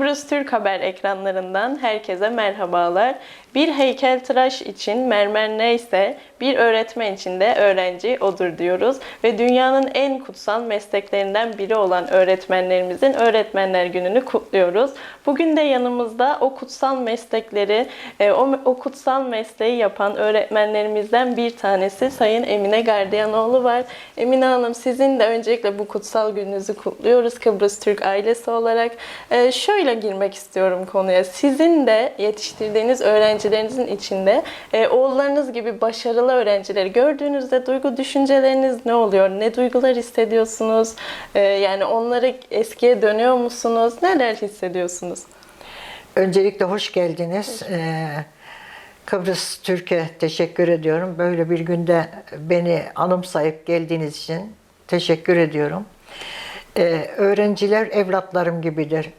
Kıbrıs Türk Haber ekranlarından herkese merhabalar. Bir heykeltıraş için mermer neyse bir öğretmen için de öğrenci odur diyoruz. Ve dünyanın en kutsal mesleklerinden biri olan öğretmenlerimizin Öğretmenler Günü'nü kutluyoruz. Bugün de yanımızda o kutsal meslekleri, e, o, kutsal mesleği yapan öğretmenlerimizden bir tanesi Sayın Emine Gardiyanoğlu var. Emine Hanım sizin de öncelikle bu kutsal gününüzü kutluyoruz Kıbrıs Türk ailesi olarak. E, şöyle girmek istiyorum konuya. Sizin de yetiştirdiğiniz öğrencilerinizin içinde e, oğullarınız gibi başarılı öğrencileri gördüğünüzde duygu düşünceleriniz ne oluyor? Ne duygular hissediyorsunuz? E, yani onları eskiye dönüyor musunuz? Neler hissediyorsunuz? Öncelikle hoş geldiniz. Ee, Kıbrıs Türkiye teşekkür ediyorum. Böyle bir günde beni anımsayıp geldiğiniz için teşekkür ediyorum. Ee, öğrenciler evlatlarım gibidir.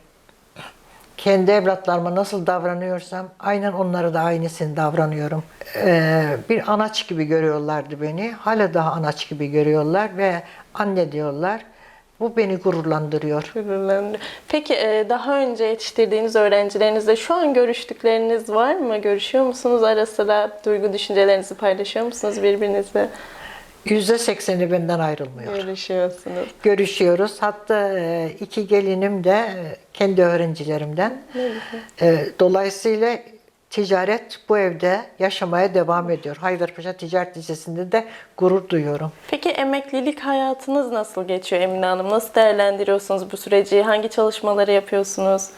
Kendi evlatlarıma nasıl davranıyorsam aynen onlara da aynısını davranıyorum. Ee, bir anaç gibi görüyorlardı beni. Hala daha anaç gibi görüyorlar ve anne diyorlar. Bu beni gururlandırıyor. Gururlandı. Peki e, daha önce yetiştirdiğiniz öğrencilerinizle şu an görüştükleriniz var mı? Görüşüyor musunuz ara? Duygu düşüncelerinizi paylaşıyor musunuz birbirinizle? Yüzde sekseni benden ayrılmıyor. Görüşüyorsunuz. Görüşüyoruz. Hatta e, iki gelinim de e, kendi öğrencilerimden. E, Dolayısıyla ticaret bu evde yaşamaya devam ediyor. Haydarpaşa Ticaret Lisesi'nde de gurur duyuyorum. Peki emeklilik hayatınız nasıl geçiyor Emine Hanım? Nasıl değerlendiriyorsunuz bu süreci? Hangi çalışmaları yapıyorsunuz?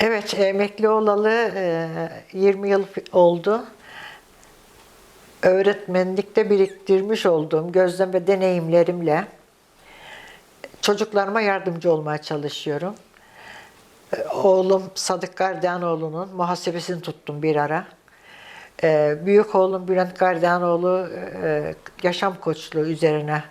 Evet, emekli olalı e, 20 yıl oldu. Öğretmenlikte biriktirmiş olduğum gözlem ve deneyimlerimle çocuklarıma yardımcı olmaya çalışıyorum. E, Oğlum Sadık Gardiyanoğlu'nun muhasebesini tuttum bir ara. E, Büyük oğlum Bülent Gardiyanoğlu e, yaşam koçluğu üzerine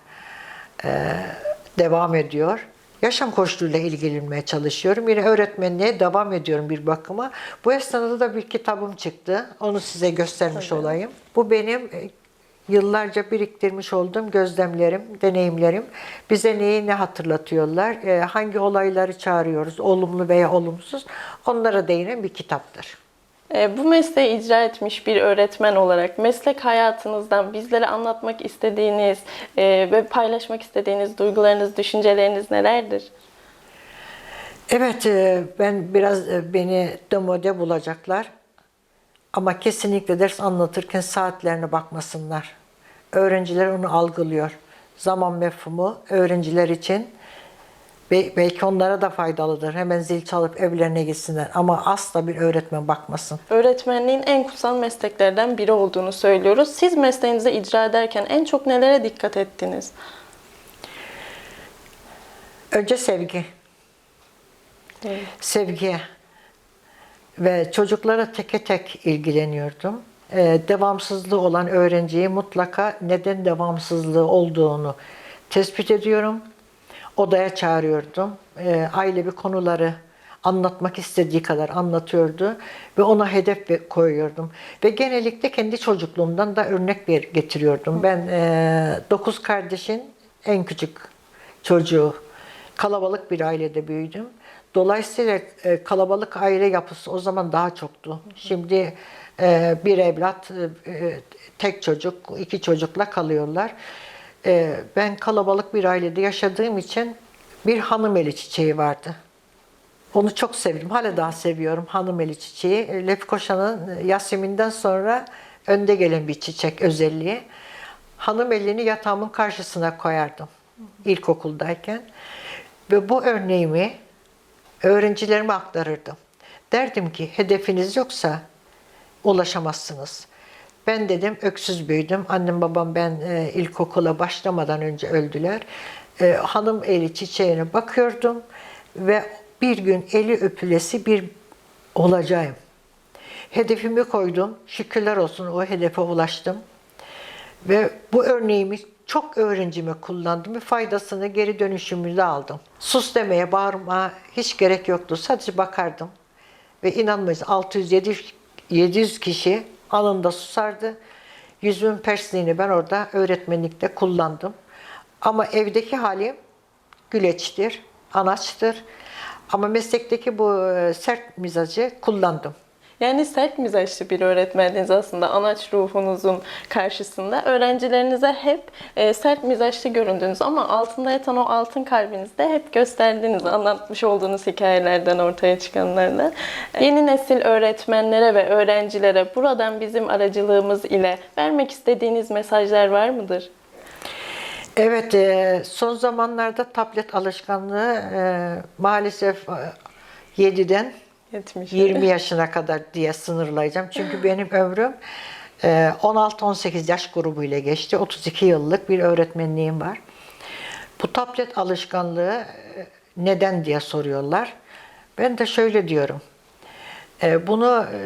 devam ediyor. Yaşam koçluğuyla ilgilenmeye çalışıyorum. Yine öğretmenliğe devam ediyorum bir bakıma. Bu esnada da bir kitabım çıktı. Onu size göstermiş olayım. Bu benim e, yıllarca biriktirmiş olduğum gözlemlerim, deneyimlerim. Bize neyi ne hatırlatıyorlar, e, hangi olayları çağırıyoruz, olumlu veya olumsuz. Onlara değinen bir kitaptır. E, Bu mesleği icra etmiş bir öğretmen olarak meslek hayatınızdan bizlere anlatmak istediğiniz e, ve paylaşmak istediğiniz duygularınız, düşünceleriniz nelerdir? Evet, e, ben biraz beni demode bulacaklar. Ama kesinlikle ders anlatırken saatlerine bakmasınlar. Öğrenciler onu algılıyor. Zaman mefhumu öğrenciler için ve belki onlara da faydalıdır. Hemen zil çalıp evlerine gitsinler. Ama asla bir öğretmen bakmasın. Öğretmenliğin en kutsal mesleklerden biri olduğunu söylüyoruz. Siz mesleğinizi icra ederken en çok nelere dikkat ettiniz? Önce sevgi. Sevgiye. Ve çocuklara teke tek ilgileniyordum. Ee, devamsızlığı olan öğrenciyi mutlaka neden devamsızlığı olduğunu tespit ediyorum. Odaya çağırıyordum. Ee, aile bir konuları anlatmak istediği kadar anlatıyordu ve ona hedef koyuyordum. Ve genellikle kendi çocukluğumdan da örnek ver- getiriyordum. Ben e, dokuz kardeşin en küçük çocuğu. Kalabalık bir ailede büyüdüm. Dolayısıyla e, kalabalık aile yapısı o zaman daha çoktu. Şimdi e, bir evlat, e, e, tek çocuk, iki çocukla kalıyorlar. E, ben kalabalık bir ailede yaşadığım için bir hanım eli çiçeği vardı. Onu çok sevdim. Hala daha seviyorum hanım eli çiçeği. E, Lefkoşa'nın Yasemin'den sonra önde gelen bir çiçek özelliği. Hanım elini yatağımın karşısına koyardım ilkokuldayken. Ve bu örneğimi öğrencilerime aktarırdım. Derdim ki hedefiniz yoksa ulaşamazsınız. Ben dedim öksüz büyüdüm. Annem babam ben e, ilkokula başlamadan önce öldüler. E, hanım eli çiçeğine bakıyordum ve bir gün eli öpülesi bir olacağım. Hedefimi koydum. Şükürler olsun o hedefe ulaştım. Ve bu örneğimi çok öğrencime kullandım ve faydasını geri dönüşümü de aldım. Sus demeye, bağırma hiç gerek yoktu. Sadece bakardım. Ve inanmayız 600-700 kişi alında susardı. Yüzümün persliğini ben orada öğretmenlikte kullandım. Ama evdeki halim güleçtir, anaçtır. Ama meslekteki bu e, sert mizacı kullandım. Yani sert mizaçlı bir öğretmendiniz aslında anaç ruhunuzun karşısında. Öğrencilerinize hep e, sert mizaçlı göründünüz ama altında yatan o altın kalbinizde hep gösterdiniz. Anlatmış olduğunuz hikayelerden ortaya çıkanlarla. Yeni nesil öğretmenlere ve öğrencilere buradan bizim aracılığımız ile vermek istediğiniz mesajlar var mıdır? Evet, e, son zamanlarda tablet alışkanlığı e, maalesef e, 7'den 70. 20 yaşına kadar diye sınırlayacağım. Çünkü benim ömrüm e, 16-18 yaş grubu ile geçti. 32 yıllık bir öğretmenliğim var. Bu tablet alışkanlığı e, neden diye soruyorlar. Ben de şöyle diyorum. E, Bunu e,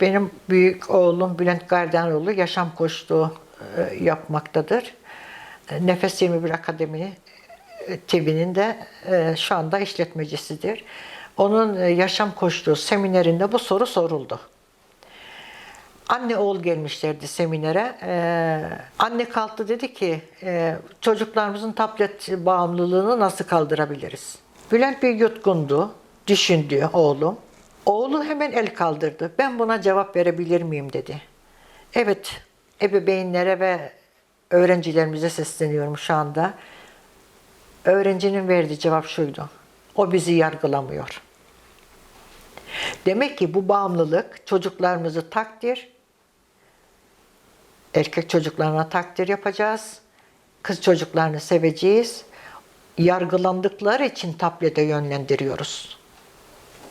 benim büyük oğlum Bülent Gardenoğlu yaşam koçluğu e, yapmaktadır. E, Nefes 21 Akademi e, TV'nin de e, şu anda işletmecisidir. Onun e, yaşam koçluğu seminerinde bu soru soruldu. Anne oğul gelmişlerdi seminere. Ee, anne kalktı dedi ki e, çocuklarımızın tablet bağımlılığını nasıl kaldırabiliriz? Bülent bir yutkundu, düşündü oğlum. Oğlu hemen el kaldırdı. Ben buna cevap verebilir miyim dedi. Evet, ebeveynlere ve öğrencilerimize sesleniyorum şu anda. Öğrencinin verdiği cevap şuydu. O bizi yargılamıyor. Demek ki bu bağımlılık çocuklarımızı takdir, erkek çocuklarına takdir yapacağız, kız çocuklarını seveceğiz. Yargılandıkları için tablete yönlendiriyoruz.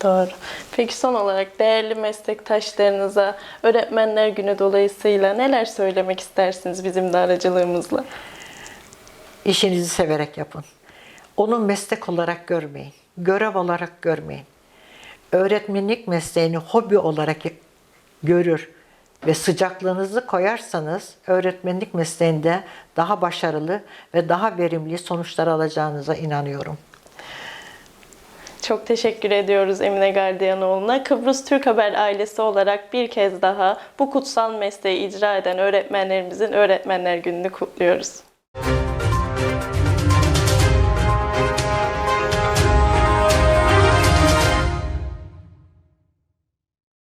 Doğru. Peki son olarak değerli meslektaşlarınıza Öğretmenler Günü dolayısıyla neler söylemek istersiniz bizim de aracılığımızla? İşinizi severek yapın. Onu meslek olarak görmeyin. Görev olarak görmeyin. Öğretmenlik mesleğini hobi olarak görür ve sıcaklığınızı koyarsanız öğretmenlik mesleğinde daha başarılı ve daha verimli sonuçlar alacağınıza inanıyorum. Çok teşekkür ediyoruz Emine Gardiyanoğlu'na. Kıbrıs Türk Haber ailesi olarak bir kez daha bu kutsal mesleği icra eden öğretmenlerimizin Öğretmenler Günü'nü kutluyoruz.